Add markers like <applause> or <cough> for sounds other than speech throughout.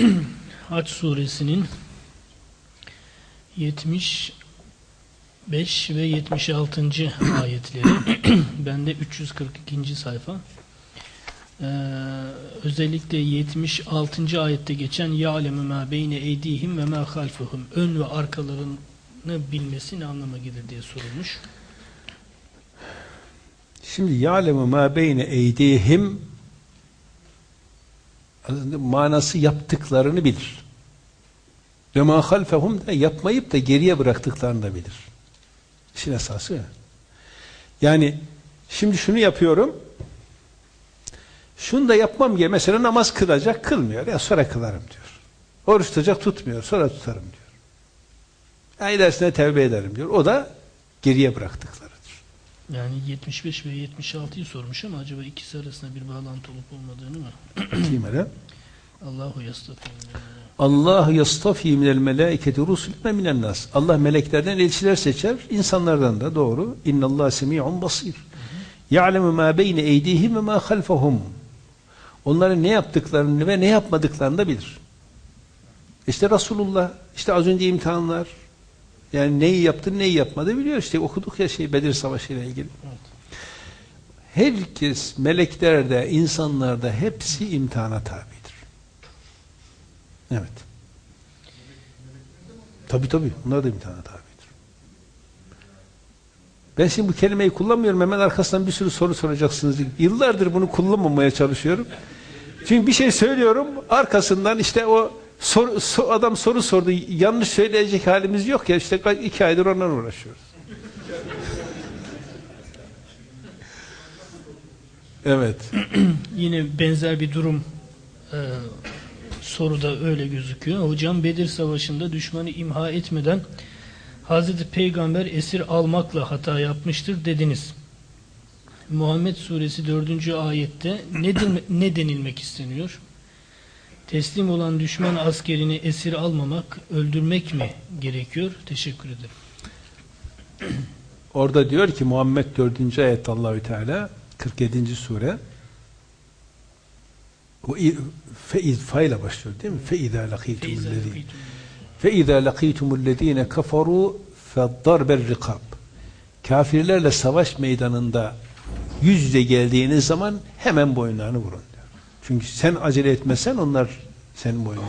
<clears throat> Haç suresinin 75 ve 76. <clears throat> ayetleri. <clears throat> Bende 342. sayfa. Ee, özellikle 76. ayette geçen ma beyne eydihim ve ma halfuhum ön ve arkalarını bilmesi ne anlama gelir diye sorulmuş. Şimdi ma beyne eydihim aslında manası yaptıklarını bilir. Ve ma halfehum da yapmayıp da geriye bıraktıklarını da bilir. İşin esası ya. Yani şimdi şunu yapıyorum şunu da yapmam diye mesela namaz kılacak kılmıyor ya sonra kılarım diyor. Oruç tutacak tutmuyor sonra tutarım diyor. Ya ilerisine tevbe ederim diyor. O da geriye bıraktıklarıdır. Yani 75 ve 76'yı sormuş ama acaba ikisi arasında bir bağlantı olup olmadığını mı? Kim öyle? Allahu yastafir. Allah yastafi minel melaiketi rusulüne minen nas. Allah meleklerden elçiler seçer, insanlardan da doğru. İnnallah semi'un basir. Ya'lemu ma beyne eydihim ve ma halfahum. Onların ne yaptıklarını ve ne yapmadıklarını da bilir. İşte Resulullah, işte az önce imtihanlar, yani neyi yaptı, neyi yapmadı biliyor. İşte okuduk ya şey Bedir Savaşı ile ilgili. Herkes, meleklerde, insanlarda hepsi imtihana tabidir. Evet. Tabi tabi. Bunlar da imtihana tabidir. Ben şimdi bu kelimeyi kullanmıyorum. Hemen arkasından bir sürü soru soracaksınız. Yıllardır bunu kullanmamaya çalışıyorum. Çünkü bir şey söylüyorum. Arkasından işte o sor, so, adam soru sordu. Yanlış söyleyecek halimiz yok ya. işte iki aydır onunla uğraşıyoruz. evet. <clears throat> Yine benzer bir durum e, soruda öyle gözüküyor. Hocam Bedir Savaşı'nda düşmanı imha etmeden Hazreti Peygamber esir almakla hata yapmıştır dediniz. Muhammed Suresi 4. ayette ne, ne denilmek isteniyor? Teslim olan düşman askerini esir almamak, öldürmek mi gerekiyor? Teşekkür ederim. <clears throat> Orada diyor ki Muhammed 4. ayet Allahü Teala 47. sure o feiz fa ile başlıyor değil mi? Feiza lakitumullezine feiza lakitumullezine kafaru feddarber rikab kafirlerle savaş meydanında yüz yüze geldiğiniz zaman hemen boyunlarını vurun. Çünkü sen acele etmesen onlar senin boynunu.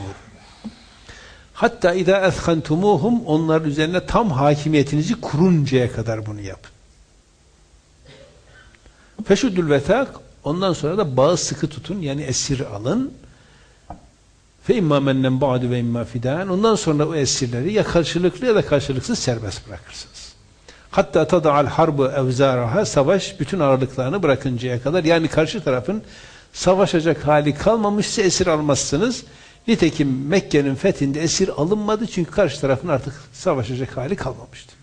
Hatta idâ ethkantumuhum onların üzerine tam hakimiyetinizi kuruncaya kadar bunu yapın. Feşuddül vetak ondan sonra da bağı sıkı tutun yani esir alın. Fe imma mennen ba'du ve. Ondan sonra o esirleri ya karşılıklı ya da karşılıksız serbest bırakırsınız. Hatta tada'al harbu evzaraha savaş bütün ağırlıklarını bırakıncaya kadar yani karşı tarafın savaşacak hali kalmamışsa esir almazsınız. Nitekim Mekke'nin fethinde esir alınmadı çünkü karşı tarafın artık savaşacak hali kalmamıştı.